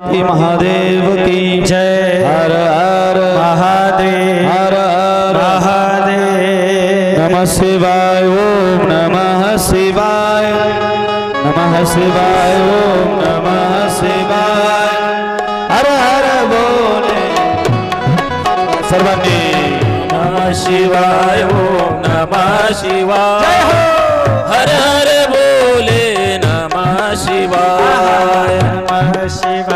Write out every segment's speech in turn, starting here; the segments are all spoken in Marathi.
महादेव की जय। हर हर महादेव। हर हर। महादेव। नमः शिवाय ओम नमः शिवाय। नमः शिवाय ओम नमः शिवाय। हर हर बोले। सर्वांनी। नमः शिवाय ओम नमः शिवाय। हर हर बोले नमः शिवाय। नमः शिवाय।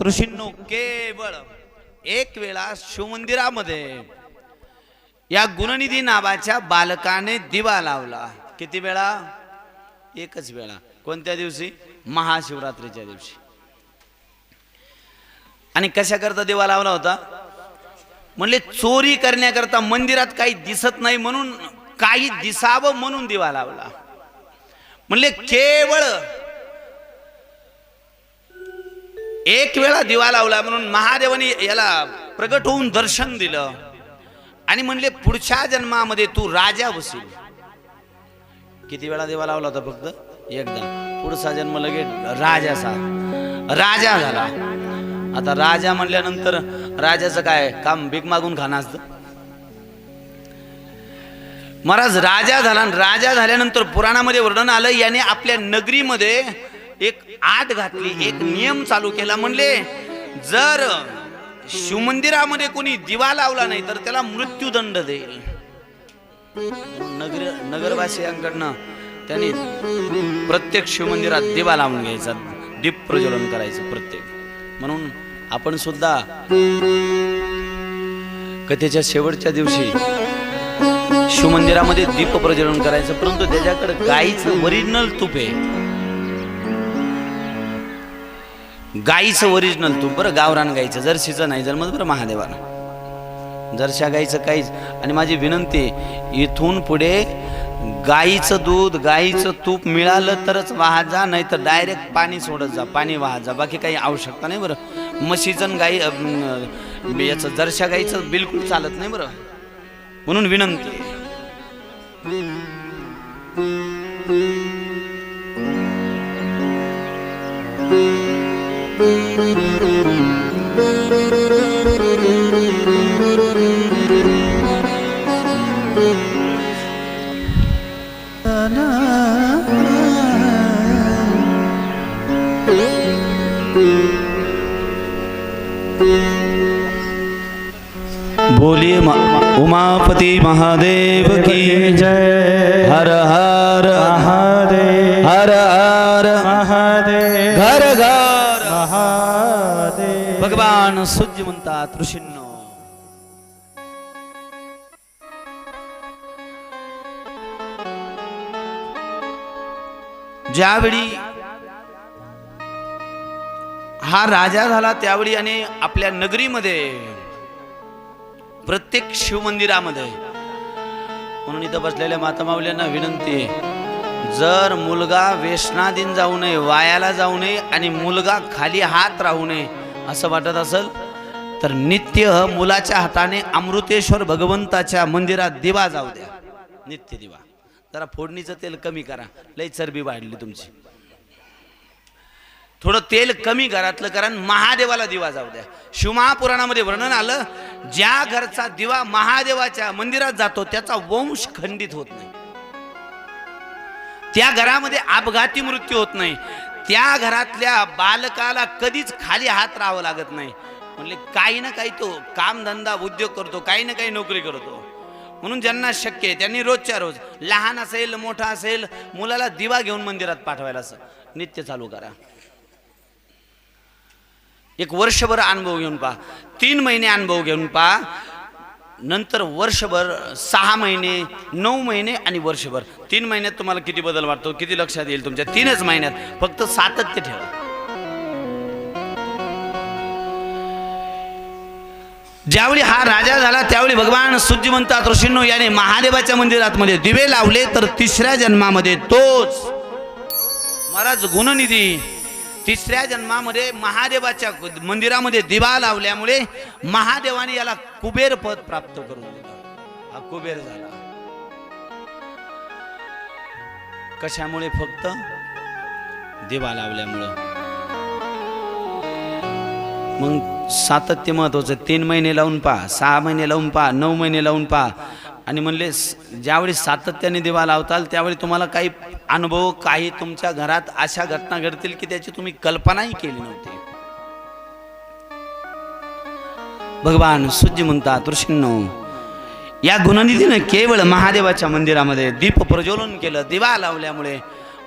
ऋषींनो केवळ एक वेळा शिवमंदिरामध्ये या गुणनिधी नावाच्या बालकाने दिवा लावला. किती वेळा? एकच वेळा. कोणत्या दिवशी? महाशिवरात्रीच्या दिवशी. आणि कशाकरता दिवा लावला होता? म्हणले चोरी करण्याकरता मंदिरात काही दिसत नाही म्हणून काही दिसावं म्हणून दिवा लावला. म्हणले केवळ एक वेळा दिवा लावला म्हणून महादेवाने याला प्रगट होऊन दर्शन दिलं. आणि म्हणले पुढच्या जन्मामध्ये तू राजा बसील किती वेळा दिवा लावला होता फक्त? एकदा. पुढचा जन्म लगेच राजाचा. राजा झाला. आता राजा म्हणल्यानंतर राजाचं काय काम भीक मागून खाणं असतं? महाराज राजा झाला आणि राजा झाल्यानंतर पुराणामध्ये वर्णन आलं याने आपल्या नगरीमध्ये एक आट घातली एक नियम चालू केला म्हणले जर शिवमंदिरामध्ये कोणी दिवा लावला नाही तर त्याला मृत्यूदंड देईल. नगर नगरवासियांकडनं त्यांनी प्रत्येक शिवमंदिरात दिवा लावून घ्यायचा दीप प्रज्वलन करायचं प्रत्येक. म्हणून आपण सुद्धा कथेच्या शेवटच्या दिवशी शिवमंदिरामध्ये दीप प्रज्वलन करायचं परंतु त्याच्याकडे गाईचं ओरिजिनल तूप आहे. गाईचं ओरिजिनल तूप बरं गावरान गाईचं. जर्सीचं नाही जन्मत बरं महादेवानं. जरशा गाईचं काहीच. आणि माझी विनंती आहे, इथून पुढे गाईचं दूध गाईचं तूप मिळालं तरच वाहत जा नाही तर डायरेक्ट पाणी सोडत जा पाणी वाहत जा. बाकी काही आवश्यकता नाही बरं. म्हशीचं गाई याचं जरशा गाईचं बिलकुल चालत नाही बरं. म्हणून विनंती. बोलिये उमापति महादेव। ज्ञान सूज्य म्हणतात ऋषींनो ज्यावेळी हा राजा झाला त्यावेळी आणि आपल्या नगरीमध्ये प्रत्येक शिवमंदिरामध्ये म्हणून इथं बसलेल्या मातामावल्यांना विनंती आहे जर मुलगा वेसनाधीन जाऊ नये वायाला जाऊ नये आणि मुलगा खाली हात राहू नये असं वाटत असेल तर नित्य मुलाच्या हाताने अमृतेश्वर भगवंताच्या मंदिरात दिवा जाऊ द्या. नित्य दिवा. जरा फोडणीचं तेल कमी करा. लई चरबी वाढली तुमची. थोडं तेल कमी घरातलं कारण महादेवाला दिवा जाऊ द्या. शिवमहापुराणामध्ये वर्णन आलं ज्या घरचा दिवा महादेवाच्या मंदिरात जातो त्याचा वंश खंडित होत नाही. त्या घरामध्ये अपघाती मृत्यू होत नाही. त्या घरातल्या बालकाला कधीच खाली हात राहावं लागत नाही. म्हणले काही ना काही तो कामधंदा उद्योग करतो काही ना काही नोकरी करतो. म्हणून ज्यांना शक्य आहे त्यांनी रोजच्या रोज लहान असेल मोठा असेल मुलाला दिवा घेऊन मंदिरात पाठवायला असं नित्य चालू करा. एक वर्षभर अनुभव घेऊन पहा. तीन महिने अनुभव घेऊन पहा. नंतर वर्षभर सहा महिने नऊ महिने आणि वर्षभर. तीन महिन्यात तुम्हाला किती बदल वाटतो? किती लक्षात येईल तुमच्या? तीनच महिन्यात. फक्त सातत्य ठेवा. ज्यावेळी हा राजा झाला त्यावेळी भगवान सूर्य म्हणतात ऋषींनो याने महादेवाच्या मंदिरात मध्ये दिवे लावले तर तिसऱ्या जन्मामध्ये तोच. महाराज गुणनिधी तिसऱ्या जन्मामध्ये महादेवाच्या मंदिरामध्ये दिवा लावल्यामुळे महादेवाने याला कुबेर पद प्राप्त करून दिलं. हा कुबेर झाला. कशामुळे फक्त? दिवा लावल्यामुळं. मग सातत्य महत्वाचं तीन महिने लावून पहा सहा महिने लावून पहा नऊ महिने लावून पहा. आणि म्हणले ज्यावेळी सातत्याने दिवा लावताल त्यावेळी तुम्हाला काही अनुभव काही तुमच्या घरात अशा घटना घडतील की त्याची तुम्ही कल्पनाही केली नव्हती? भगवान सूर्य म्हणतात ऋषींनो या गुणनिधीनं केवळ महादेवाच्या मंदिरामध्ये दीप प्रज्वलन केलं दिवा लावल्यामुळे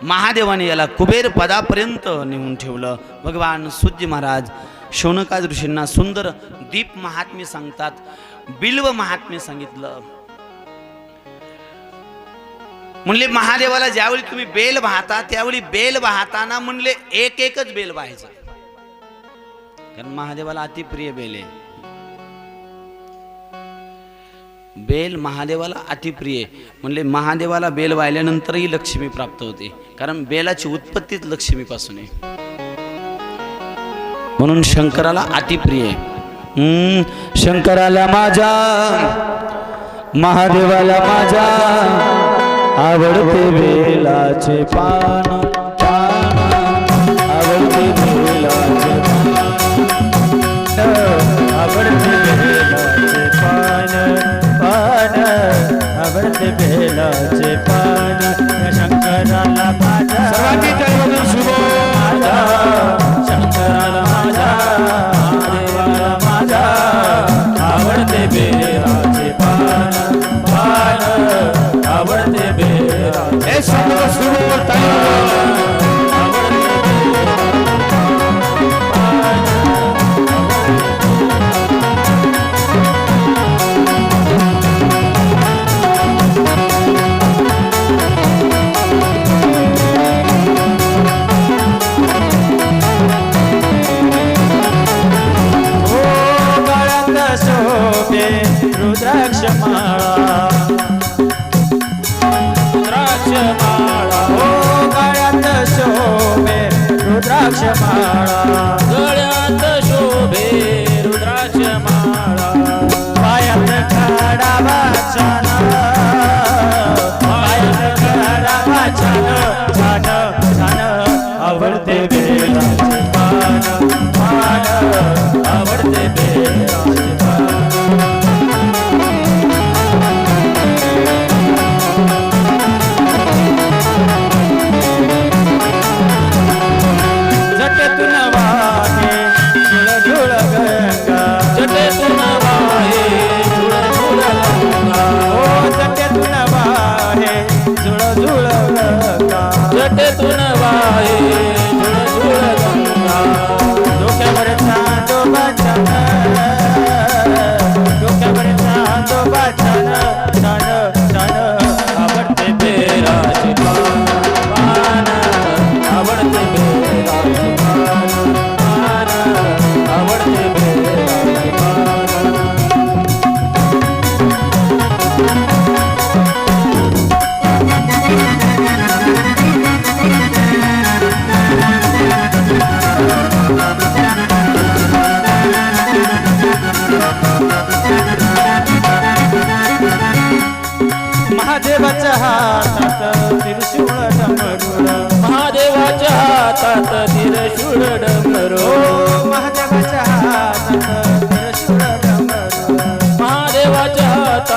महादेवाने याला कुबेर पदापर्यंत नेऊन ठेवलं. भगवान सूर्य महाराज शौनकाद ऋषींना सुंदर दीप महात्म्य सांगतात बिल्व महात्म्य सांगितलं. म्हणले महादेवाला ज्यावेळी तुम्ही बेल वाहता त्यावेळी बेल वाहताना म्हणले एक एकच बेल वाहायचा कारण महादेवाला अतिप्रिय बेल आहे बेल महादेवाला अतिप्रिय आहे. म्हणले महादेवाला बेल वाहिल्यानंतरही लक्ष्मी प्राप्त होते कारण बेलाची उत्पत्तीच लक्ष्मीपासून आहे म्हणून शंकराला अतिप्रिय आहे. हम्म, शंकराला माझ्या महादेवाला माझ्या आवडते बेलाचे पान पान. आवडते माळा हो, रुद्राक्ष माळा ओ गळ्यात शोभे रुद्राक्ष माळा. गळ्यात शोभे रुद्राक्ष माळा पायात खडा वाचन पायात खडा वाचन छान छान आवडते बेलाचे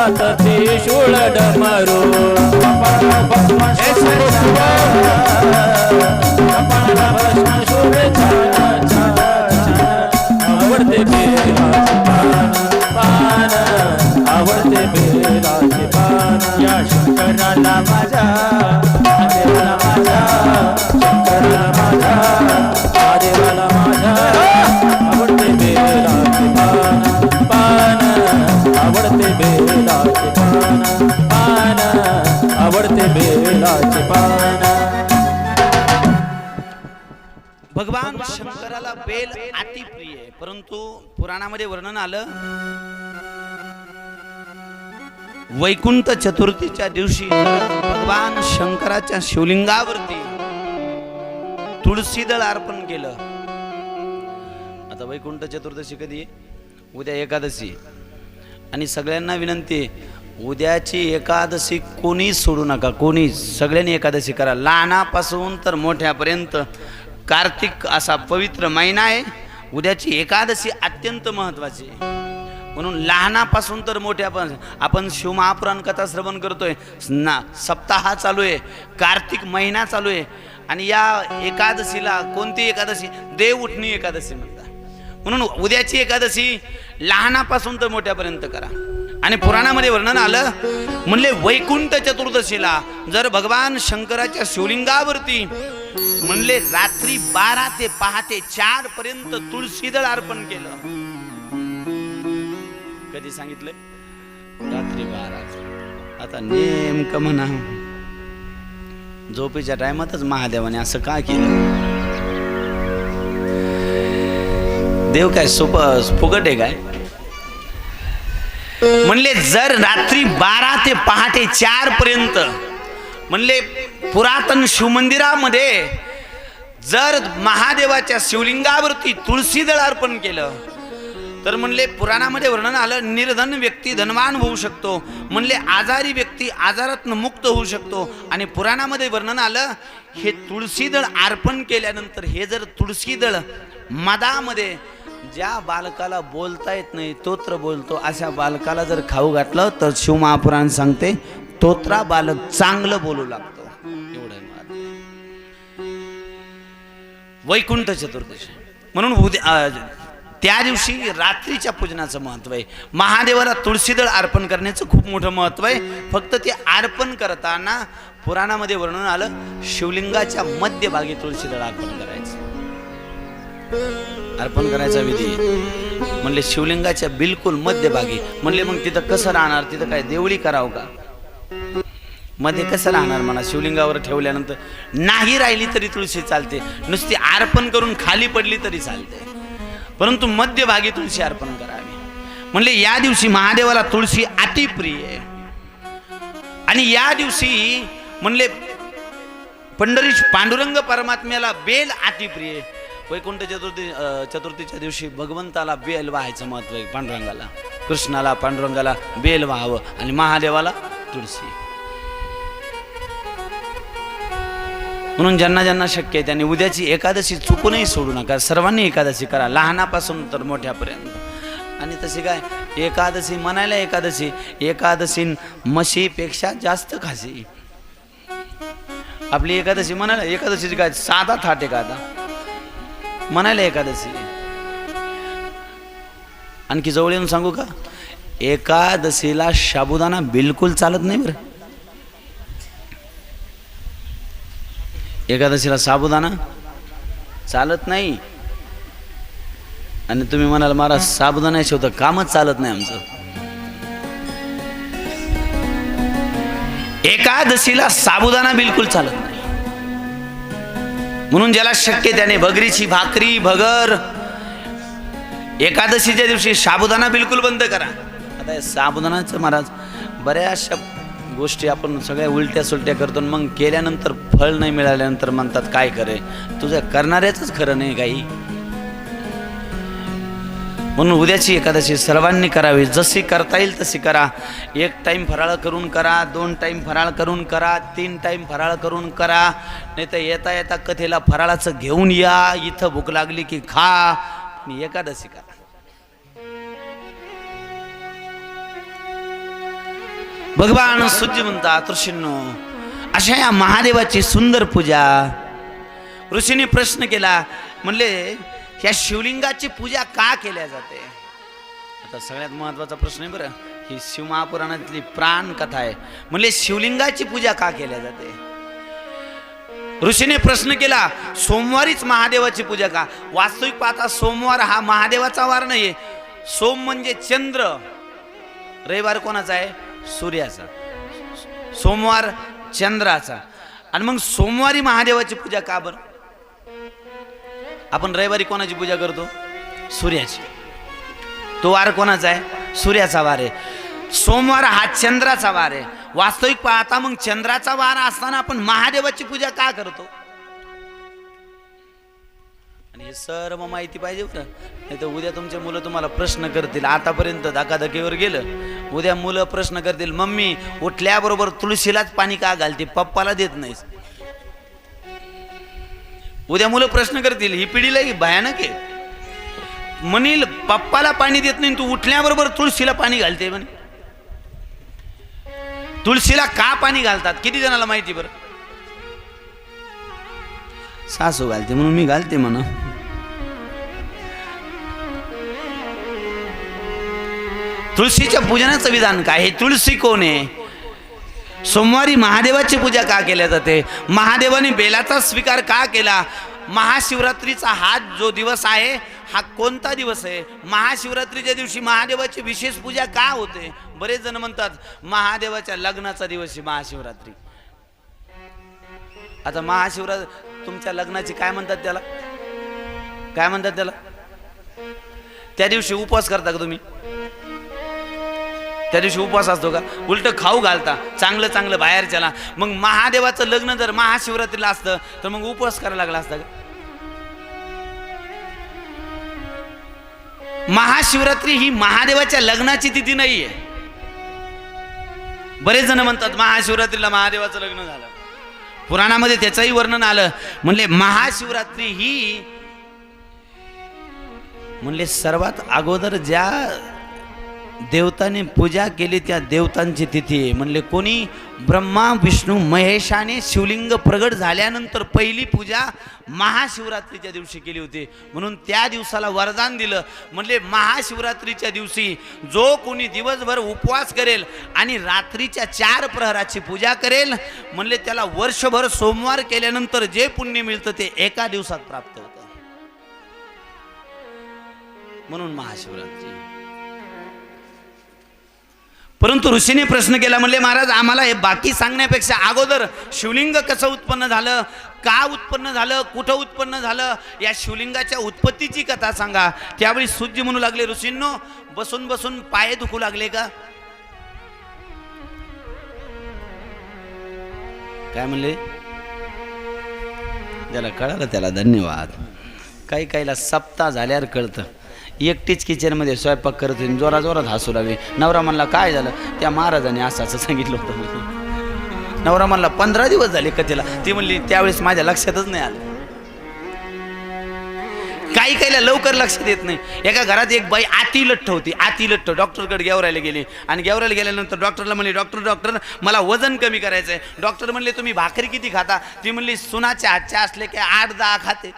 हातात त्रिशूळ डमरू कपाळाला भस्मासूर कपाळाला आवडते बेल अतिप्रिय. आहे परंतु पुराणामध्ये वर्णन आलं वैकुंठ चतुर्थीच्या दिवशी भगवान शंकराच्या शिवलिंगावरती तुळशीदळ अर्पण केलं. आता वैकुंठ चतुर्दशी कधी? उद्या एकादशी. आणि सगळ्यांना विनंती आहे उद्याची एकादशी कोणी सोडू नका कोणी सगळ्यांनी एकादशी करा. लहानापासून तर मोठ्यापर्यंत कार्तिक असा पवित्र महिना आहे. उद्याची एकादशी अत्यंत महत्त्वाची आहे. म्हणून लहानापासून तर मोठ्यापासून आपण शिवमहापुराण कथा श्रवण करतोय. ना सप्ताह चालू आहे. कार्तिक महिना चालू आहे. आणि या एकादशीला कोणती एकादशी? देव उठणी एकादशी म्हणतात. म्हणून उद्याची एकादशी लहानापासून तर मोठ्यापर्यंत करा. आणि पुराणामध्ये वर्णन आलं म्हणले वैकुंठ चतुर्दशीला जर भगवान शंकराच्या शिवलिंगावरती म्हणले रात्री बारा ते पहाटे चार पर्यंत तुळशीदळ अर्पण केलं. कधी सांगितलंय? रात्री बारा. आता नेमकं म्हणा. झोपेच्या टायमातच महादेवाने असं का केलं? देव काय सोप फुकट आहे काय? म्हणले जर रात्री बारा ते पहाटे चार पर्यंत म्हणले पुरातन शिवमंदिरामध्ये जर महादेवाच्या शिवलिंगावरती तुळशीदळ अर्पण केलं तर म्हणले पुराणामध्ये वर्णन आलं निर्धन व्यक्ती धनवान होऊ शकतो. म्हणले आजारी व्यक्ती आजारातनं मुक्त होऊ शकतो. आणि पुराणामध्ये वर्णन आलं हे तुळशीदळ अर्पण केल्यानंतर हे जर तुळशीदळ मधामध्ये ज्या बालकाला बोलता येत नाही तोत्र बोलतो. अशा बालकाला जर खाऊ घातलं तर शिवमहापुराण सांगते तोत्रा बालक चांगलं बोलू लागतो. एवढं वैकुंठ चतुर्दशी. म्हणून उद्या त्या दिवशी रात्रीच्या पूजनाचं महत्त्व आहे. महादेवाला तुळशीदळ अर्पण करण्याचं खूप मोठं महत्त्व आहे. फक्त ते अर्पण करताना पुराणामध्ये वर्णन आलं शिवलिंगाच्या मध्यभागी तुळशीदळ अर्पण करायचं. अर्पण करायचा विधी. म्हणले शिवलिंगाच्या बिलकुल मध्यभागी. म्हणले मग तिथं कसं राहणार? तिथं काय देवळी करावं का? मध्ये कसं राहणार म्हणा शिवलिंगावर ठेवल्यानंतर नाही राहिली तरी तुळशी चालते. नुसती अर्पण करून खाली पडली तरी चालते. परंतु मध्यभागी तुळशी अर्पण करावी. म्हणले या दिवशी महादेवाला तुळशी अतिप्रिय आहे. आणि या दिवशी म्हणले पंढरीश पांडुरंग परमात्म्याला बेल अतिप्रिय आहे. वैकुंठ चतुर्थी चतुर्थीच्या दिवशी भगवंताला बेल व्हायचं महत्त्व आहे पांडुरंगाला. कृष्णाला पांडुरंगाला बेल व्हावं आणि महादेवाला तुळशी. म्हणून ज्यांना ज्यांना शक्य आहे त्यांनी उद्याची एकादशी चुकूनही सोडू नका. सर्वांनी एकादशी करा. लहानापासून तर मोठ्यापर्यंत. आणि तशी काय? एकादशी म्हणायला एकादशी. एकादशी म्हशीपेक्षा जास्त खासी. आपली एकादशी म्हणायला एकादशीची काय? साधा थाट एखादा का आता? म्हणायला एकादशी. आणखी जवळ येऊन सांगू का? एकादशीला साबुदाणा बिलकुल चालत नाही बरं. एकादशीला साबुदाणा चालत नाही. आणि तुम्ही म्हणाल मला साबुदाणा शिवतं कामच चालत नाही आमचं. एकादशीला साबुदाणा बिलकुल चालत म्हणून ज्याला शक्य त्याने भगरीची भाकरी भगर एकादशीच्या दिवशी साबुदाणा बिलकुल बंद करा. आता साबुदाणाचं महाराज बऱ्याचशा गोष्टी आपण सगळ्या उलट्या सुलट्या करतो आणि मग केल्यानंतर फळ नाही मिळाल्यानंतर म्हणतात काय करे? तुझ्या करणाऱ्याच खरं नाही काही. म्हणून उद्याची एकादशी सर्वांनी करावी. जशी करता येईल तशी करा. एक टाईम फराळ करून करा दोन टाईम फराळ करून करा तीन टाईम फराळ करून करा. नाही तर येता येता कथेला फराळाचं घेऊन या. इथं भूक लागली की खा. आणि एकादशी करा. भगवान सूर्य म्हणता ऋषींनो अशा या महादेवाची सुंदर पूजा. ऋषीने प्रश्न केला म्हणले या शिवलिंगाची पूजा का केल्या जाते? आता सगळ्यात महत्त्वाचा प्रश्न आहे बरं. ही शिवमहापुराणातली प्राण कथा आहे. म्हणजे शिवलिंगाची पूजा का केल्या जाते? ऋषीने प्रश्न केला सोमवारीच महादेवाची पूजा का? वास्तविक पाहता सोमवार हा महादेवाचा वार नाहीये. सोम म्हणजे चंद्र. रविवार कोणाचा आहे? सूर्याचा. सोमवार चंद्राचा. आणि मग सोमवारी महादेवाची पूजा का बरं? आपण रविवारी कोणाची पूजा करतो? सूर्याची. तो वार कोणाचा आहे? सूर्याचा वार आहे. सोमवार हा चंद्राचा वार आहे. वास्तविक पाहता मग चंद्राचा वार असताना आपण महादेवाची पूजा का करतो? आणि हे सर्व माहिती पाहिजे बरं नाही तर उद्या तुमचे मुलं तुम्हाला प्रश्न करतील. आतापर्यंत धकाधकीवर गेलं. उद्या मुलं प्रश्न करतील मम्मी उठल्याबरोबर तुळशीलाच पाणी का घालते? पप्पाला देत नाहीस. उद्या मुलं प्रश्न करतील ही पिढीलाही भयानक आहे. म्हणील पप्पाला पाणी देत नाही तू उठल्याबरोबर तुळशीला पाणी घालते म्हणे. तुळशीला का पाणी घालतात? किती जणाला माहिती बरं? सासू घालते म्हणून मी घालते म्हणा. तुळशीच्या पूजनाचं विधान काय? हे तुळशी कोण आहे? सोमवारी महादेवाची पूजा का केल्या जाते? महादेवाने बेलाचा स्वीकार का केला? महाशिवरात्रीचा हा जो दिवस आहे हा कोणता दिवस आहे? महाशिवरात्रीच्या दिवशी महादेवाची विशेष पूजा का होते? बरेच जण म्हणतात महादेवाच्या लग्नाचा दिवस आहे महाशिवरात्री. आता महाशिवरा तुमच्या लग्नाची काय म्हणतात त्याला? काय म्हणतात त्याला? त्या दिवशी उपवास करता का तुम्ही? त्या दिवशी उपवास असतो का? उलट खाऊ घालता चांगलं चांगलं बाहेर चला. मग महादेवाचं लग्न जर महाशिवरात्रीला असतं तर मग उपवास करायला लागला असता का? महाशिवरात्री ही महादेवाच्या लग्नाची तिथी नाहीये. बरेच जण म्हणतात महाशिवरात्रीला महादेवाचं लग्न झालं. पुराणामध्ये त्याचंही वर्णन आलं. म्हणले महाशिवरात्री ही म्हणले सर्वात अगोदर ज्या देवताने पूजा केली त्या देवतांची तिथी आहे. म्हणले कोणी ब्रह्मा विष्णू महेशाने शिवलिंग प्रगट झाल्यानंतर पहिली पूजा महाशिवरात्रीच्या दिवशी केली होती. म्हणून त्या दिवसाला वरदान दिलं. म्हणले महाशिवरात्रीच्या दिवशी जो कोणी दिवसभर उपवास करेल आणि रात्रीच्या चार प्रहराची पूजा करेल म्हणले त्याला वर्षभर सोमवार केल्यानंतर जे पुण्य मिळतं ते एका दिवसात प्राप्त होतं. म्हणून महाशिवरात्री. परंतु ऋषीने प्रश्न केला म्हणले महाराज आम्हाला हे बाकी सांगण्यापेक्षा अगोदर शिवलिंग कसं उत्पन्न झालं? का उत्पन्न झालं? कुठं उत्पन्न झालं? या शिवलिंगाच्या उत्पत्तीची कथा सांगा. त्यावेळी सूर्य म्हणू लागले ऋषींनो बसून बसून पाय दुखू लागले का? काय म्हणले? ज्याला कळालं त्याला धन्यवाद. काही काहीला सप्ताह झाल्यावर कळतं. एकटीच किचनमध्ये स्वयंपाक करत होती जोरा जोरात हसू लागली. नवरा म्हणला काय झालं? त्या महाराजाने असं असं सांगितलं होतं. म्हणे. नवरा म्हणला पंधरा दिवस झाले कथेला ती म्हणली त्यावेळेस माझ्या लक्षातच नाही आलं. काही काहीला लवकर लक्षात येत नाही. एका घरात एक बाई आती लठ्ठ होती आती लठ्ठ डॉक्टरकडे गेवरायला गेली. आणि गेवरायला गेल्यानंतर डॉक्टरला म्हणले डॉक्टर डॉक्टर मला वजन कमी करायचं आहे डॉक्टर म्हणले तुम्ही भाकरी किती खाता? ती म्हणली सुनाच्या हातच्या असले की आठ दहा खाते.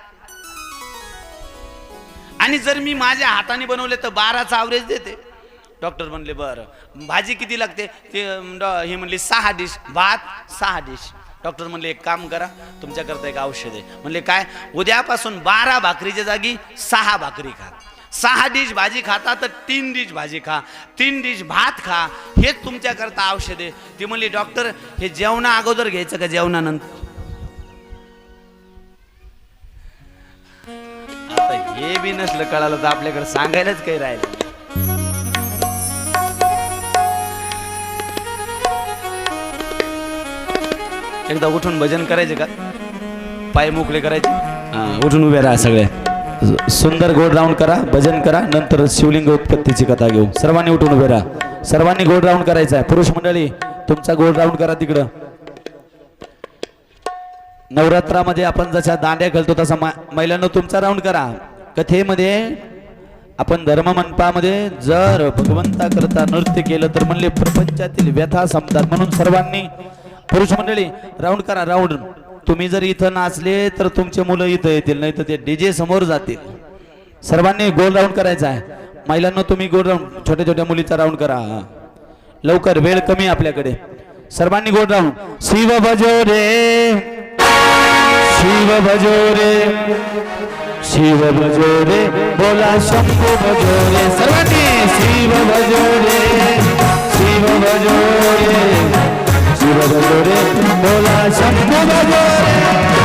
आणि जर मी माझ्या हाताने बनवले तर बाराचा अवरेज देते. डॉक्टर म्हणले बरं. भाजी किती लागते? ते डॉ- हे म्हणली सहा डिश. भात सहा डिश. डॉक्टर म्हणले एक काम करा. तुमच्याकरता एक औषध आहे. म्हणले काय? उद्यापासून बारा भाकरीच्या जागी सहा भाकरी खा. सहा डिश भाजी खाता तर तीन डिश भाजी खा. तीन डिश भात खा. हेच तुमच्याकरता औषध आहे. ती म्हणली डॉक्टर हे जेवणा अगोदर घ्यायचं का जेवणानंतर? आता हे बी नसलं कळालं तर आपल्याकडे सांगायलाच काही राहिलं एकदा उठून भजन करायचे का? पाय मोकळे करायचे? उठून उभे राहा सगळे. सुंदर गोड राऊंड करा भजन करा नंतर शिवलिंग उत्पत्तीची कथा घेऊ. सर्वांनी उठून उभे राहा. सर्वांनी गोड राऊंड करायचा आहे. पुरुष मंडळी तुमचा गोड राऊंड करा तिकडं. नवरात्रामध्ये आपण जशा दांड्या घालतो तसा मा- तुमचा राऊंड करा. कथेमध्ये आपण धर्म धर्ममंडपामध्ये जर भगवंता करता नृत्य केलं तर म्हणले प्रपंचातील व्यथा संपतात म्हणून सर्वांनी पुरुष मंडळी राऊंड करा राऊंड तुम्ही जर इथं नाचले तर तुमचे मुलं इथं येतील नाही तर ते डीजे समोर जातील. सर्वांनी गोल राऊंड करायचा आहे. महिलांना तुम्ही गोल राऊंड छोट्या छोट्या मुलीचा राऊंड करा. लवकर वेळ कमी आपल्याकडे. सर्वांनी गोल राऊंड शिव भजो रे! शिव भजो रे शिव भजो रे बोला शंभू भजो रे सर्वांनी शिव भजो रे शिव भजो रे शिव भजो रे बोला शंभू भजो रे